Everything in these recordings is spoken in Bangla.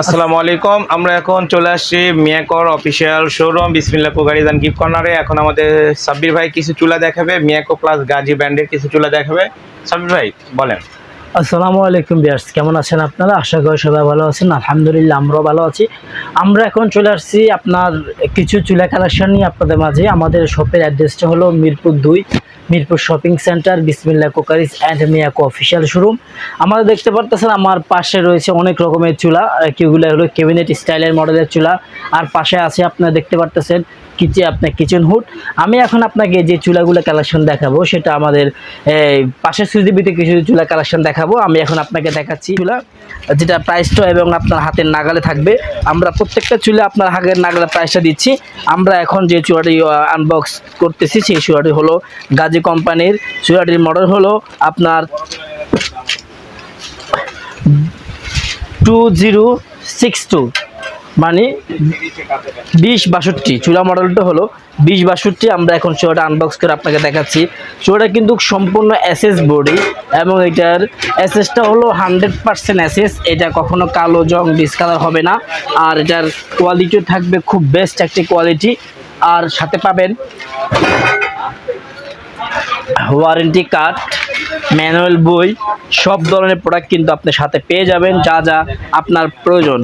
আসসালামু আলাইকুম, আমরা এখন চলে আসছি মিয়াকর অফিসিয়াল শোরুম বিসমিল্লা গাড়িদান গিফট কর্নারে এখন আমাদের সাব্বির ভাই কিছু চুলা দেখাবে, মিয়াকো প্লাস গাজী ব্র্যান্ডের কিছু চুলা দেখাবে। সাব্বির ভাই, বলেন। আসসালামু আলাইকুম বিয়ার্স কেমন আছেন আপনারা? আশা করি সবাই ভালো আছেন। আলহামদুলিল্লাহ, আমরাও ভালো আছি। আমরা এখন চলে আসছি আপনার কিছু চুলা কালেকশন নিয়ে আপনাদের মাঝে। আমাদের শপের অ্যাড্রেসটা হলো মিরপুর দুই, Mirpur shopping centre Bismillah crockeries and Miyako official showroom. আমাদের দেখতে পারতেছেন, আমার পাশে রয়েছে অনেক রকমের চুলা। কিগুলো হলো কেবিনেট স্টাইলের মডেলের চুলা। আর পাশে আছে, আপনারা দেখতে পারতেছেন কিচে আপনার কিচেন হুড আমি এখন আপনাকে যে চুলাগুলো কালেকশন দেখাবো, সেটা আমাদের পাশের সুইদিবিতে কিছু চুলা কালেকশন দেখাবো। আমি এখন আপনাকে দেখাচ্ছি চুলা, যেটা প্রাইসটা এবং আপনার হাতের নাগালে থাকবে। আমরা প্রত্যেকটা চুলে আপনার হাতের নাগালে প্রাইসটা দিচ্ছি। আমরা এখন যে চুলাটি আনবক্স করতেছি, সেই চুলাটি হলো গাজী কোম্পানির, চুলাটির মডেল হলো আপনার টু জিরো সিক্স টু মানে বিশ বাষট্টি। চূড়া মডেলটা হলো বিশ বাষট্টি। আমরা এখন চূড়াটা আনবক্স করে আপনাকে দেখাচ্ছি। চূড়াটা কিন্তু সম্পূর্ণ এসএস বডি এবং এটার এসএসটা হলো হান্ড্রেড পার্সেন্ট এসএস এটা কখনো কালো, জং ডিসকালার হবে না। আর এটার কোয়ালিটিও থাকবে খুব বেস্ট একটি কোয়ালিটি আর সাথে পাবেন ওয়ারেন্টি কার্ড, ম্যানুয়াল বই, সব ধরনের প্রোডাক্ট কিন্তু আপনি সাথে পেয়ে যাবেন, যা যা আপনার প্রয়োজন।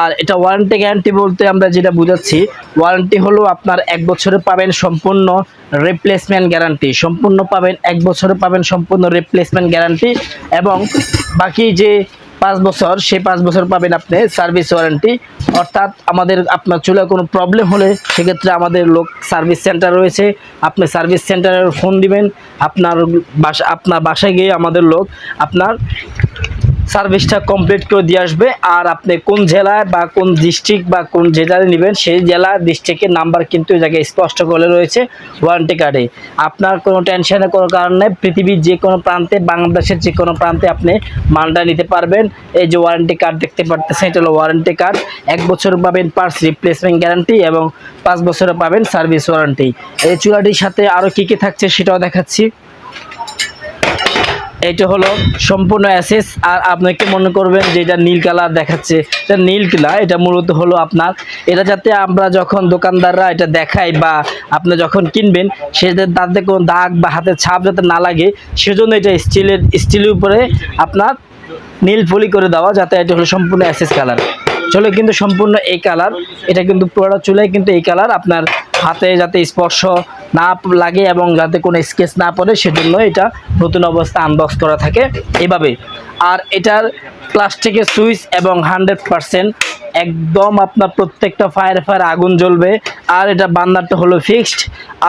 আর এটা ওয়ারেন্টি গ্যারান্টি বলতে আমরা যেটা বুঝাচ্ছি ওয়ারেন্টি হলো আপনার এক বছরে পাবেন সম্পূর্ণ রিপ্লেসমেন্ট গ্যারান্টি সম্পূর্ণ পাবেন, এক বছরে পাবেন সম্পূর্ণ রিপ্লেসমেন্ট গ্যারান্টি এবং বাকি যে পাঁচ বছর, সেই পাঁচ বছর পাবেন আপনি সার্ভিস ওয়ারেন্টি। অর্থাৎ আমাদের আপনার চুলে কোনো প্রবলেম হলে সেক্ষেত্রে আমাদের লোক সার্ভিস সেন্টার রয়েছে। আপনি সার্ভিস সেন্টারে ফোন দিবেন। আপনার বাসা আপনার বাসায় গিয়ে আমাদের লোক আপনার সার্ভিসটা কমপ্লিট করে দিয়ে আসবে। আর আপনি কোন জেলায় বা কোন ডিস্ট্রিক্ট বা কোন জেলায় নেবেন, সেই জেলা ডিস্ট্রিক্টের নাম্বার কিন্তু এই জায়গায় স্পষ্ট করে রয়েছে ওয়ারেন্টি কার্ডে আপনার কোনো টেনশনের কোনো কারণ পৃথিবীর যে কোনো প্রান্তে, বাংলাদেশের যে কোনো প্রান্তে আপনি মালটা নিতে পারবেন। এই যে ওয়ারেন্টি কার্ড দেখতে পারতেছেন, এটা হলো ওয়ারেন্টি কার্ড এক বছর পাবেন পার্স রিপ্লেসমেন্ট গ্যারান্টি এবং পাঁচ বছরে পাবেন সার্ভিস ওয়ারেন্টি এই চুলাটির সাথে আরও কী কী থাকছে সেটাও দেখাচ্ছি। এটা হলো সম্পূর্ণ অ্যাসেস আর আপনাকে মনে করবেন যে এটা নীল কালার দেখাচ্ছে? এটা নীল কালার এটা মূলত হলো আপনার, এটা যাতে আমরা যখন দোকানদাররা এটা দেখাই বা আপনি যখন কিনবেন, সে তাতে কোনো দাগ বা হাতের ছাপ যাতে না লাগে, সেজন্য এটা স্টিলের স্টিলের উপরে আপনার নীল ফলি করে দেওয়া, যাতে এটা হলো সম্পূর্ণ অ্যাসেস কালার চলে কিন্তু সম্পূর্ণ এই কালার এটা কিন্তু পুরোটা চুলে কিন্তু এই কালার আপনার হাতে যাতে স্পর্শ না লাগে এবং যাতে কোনো স্কেচ না পড়ে, সেজন্য এটা নতুন অবস্থা আনবক্স করা থাকে। এভাবে আর এটার প্লাস্টিকের সুইচ এবং হান্ড্রেড পারসেন্ট একদম আপনার প্রত্যেকটা ফায়ার ফায়ার আগুন জ্বলবে। আর এটা বান্নারটা হলো ফিক্সড।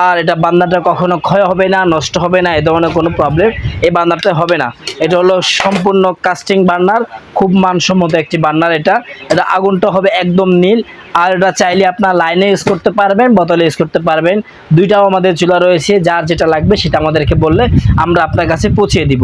আর এটা বান্নারটা কখনো ক্ষয় হবে না, নষ্ট হবে না, এ ধরনের কোনো প্রবলেম এই বান্নারটা হবে না। এটা হলো সম্পূর্ণ কাস্টিং বার্নার খুব মানসম্মত একটি বার্নার এটা। এটা আগুনটা হবে একদম নীল। আর এটা চাইলে আপনার লাইনে ইউজ করতে পারবেন, বোতলে ইউজ করতে পারবেন। দুইটাও আমাদের চুলা রয়েছে, যার যেটা লাগবে সেটা আমাদেরকে বললে আমরা আপনার কাছে পৌঁছে দিব।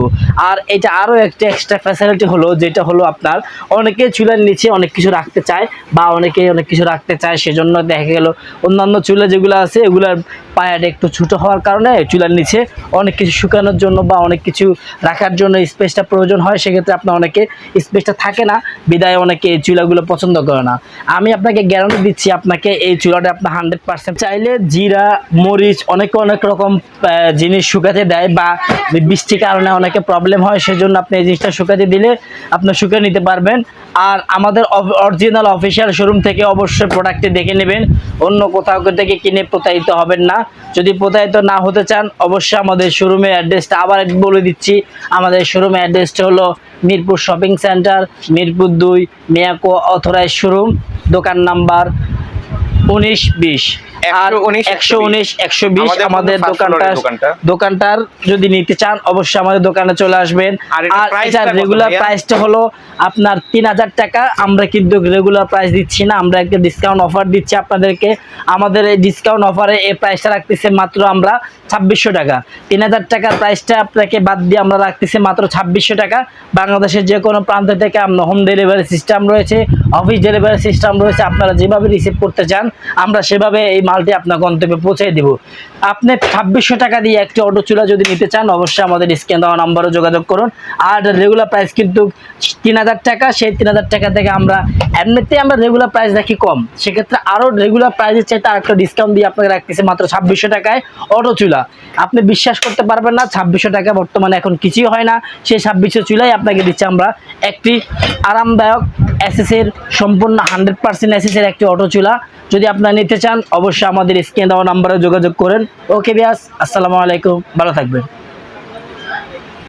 আর এটা আরও একটা এক্সট্রা ফ্যাসিলিটি হলো, যেটা হলো আপনার অনেকে চুলার নিচে অনেক কিছু রাখতে চায় বা অনেকে অনেক কিছু রাখতে চায়, সেজন্য দেখা গেল অন্যান্য চুলা যেগুলো আছে, এগুলার পায়াটা একটু ছোটো হওয়ার কারণে চুলার নিচে অনেক কিছু শুকানোর জন্য বা অনেক কিছু রাখার জন্য স্পেসটা প্রয়োজন হয়, সেক্ষেত্রে আপনার অনেকে স্পেসটা থাকে না, বিদায় অনেকে এই চুলাগুলো পছন্দ করে না। আমি আপনাকে গ্যারান্টি দিচ্ছি, আপনাকে এই চুলাটা আপনার হান্ড্রেড পার্সেন্ট চাইলে জিরা, মরিচ, অনেকে অনেক রকম জিনিস শুকাতে দেয় বা বৃষ্টির কারণে অনেকে প্রবলেম হয়, সেজন্য আপনি এই জিনিসটা শুকাতে দিলে আপনি শুকিয়ে নিতে পারবেন। আর আমাদের অরিজিনাল অফিসিয়াল শোরুম থেকে অবশ্যই প্রোডাক্টটি দেখে নেবেন। অন্য কোথাও থেকে কিনে প্রতারিত হবেন না। যদি প্রতারিত না হতে চান, অবশ্যই আমাদের শোরুমের অ্যাড্রেসটা আবার বলে দিচ্ছি। আমাদের শোরুমের অ্যাড্রেসটা হলো মিরপুর শপিং সেন্টার মিরপুর দুই, মিয়াকো অথরাইজ শোরুম দোকান নাম্বার উনিশ বিশ। আর একশো উনিশ একশো বিশ আমাদের আমাদের first floor দোকানটা। দোকানটার যদি নিতে চান অবশ্যই আমাদের দোকানে চলে আসবেন। আর এটার আর price এটার টা কত রেগুলার প্রাইসটা হলো আপনার তিন হাজার টাকা। আমরা কিন্তু রেগুলার প্রাইস দিচ্ছি না আমরা একটা ডিসকাউন্ট অফার দিচ্ছি আপনাদেরকে। আমাদের এই ডিসকাউন্ট অফারে এই প্রাইসটা রাখতেছে মাত্র আমরা ছাব্বিশশো টাকা। তিন হাজার টাকার প্রাইসটা আপনাকে বাদ দিয়ে আমরা রাখতেছি মাত্র ছাব্বিশশো টাকা। বাংলাদেশের যে কোনো প্রান্ত থেকে আমরা হোম ডেলিভারি সিস্টেম রয়েছে অফিস ডেলিভারি সিস্টেম রয়েছে আপনারা যেভাবে রিসিভ করতে চান আমরা সেভাবে এই মালটি আপনার গন্তব্যে পৌঁছে দেব। আপনি ছাব্বিশশো টাকা দিয়ে একটি অটো চুলা যদি নিতে চান, অবশ্যই আমাদের স্ক্যান দেওয়া নাম্বারে যোগাযোগ করুন। আর রেগুলার প্রাইস কিন্তু তিন হাজার টাকা, সেই তিন হাজার টাকা থেকে আমরা এমনিতে আমরা রেগুলার প্রাইস রাখি কম। সেক্ষেত্রে আরও রেগুলার প্রাইসের চাইতে আরেকটা ডিসকাউন্ট দিয়ে আপনাকে রাখতেছে মাত্র ছাব্বিশশো টাকায় অটো চুলা। আপনি বিশ্বাস করতে পারবেন না, ছাব্বিশশো টাকা বর্তমানে এখন কিছুই হয় না। সেই ছাব্বিশশো চুলাই আপনাকে দিচ্ছে আমরা একটি আরামদায়ক এসএসের সম্পূর্ণ হান্ড্রেড পার্সেন্ট এসএসের একটি অটো চুলা। যদি আপনারা নিতে চান অবশ্যই আমাদের স্ক্রিনে দেওয়া নাম্বারে যোগাযোগ করেন। ওকে বিয়াস আসসালামু আলাইকুম ভালো থাকবেন।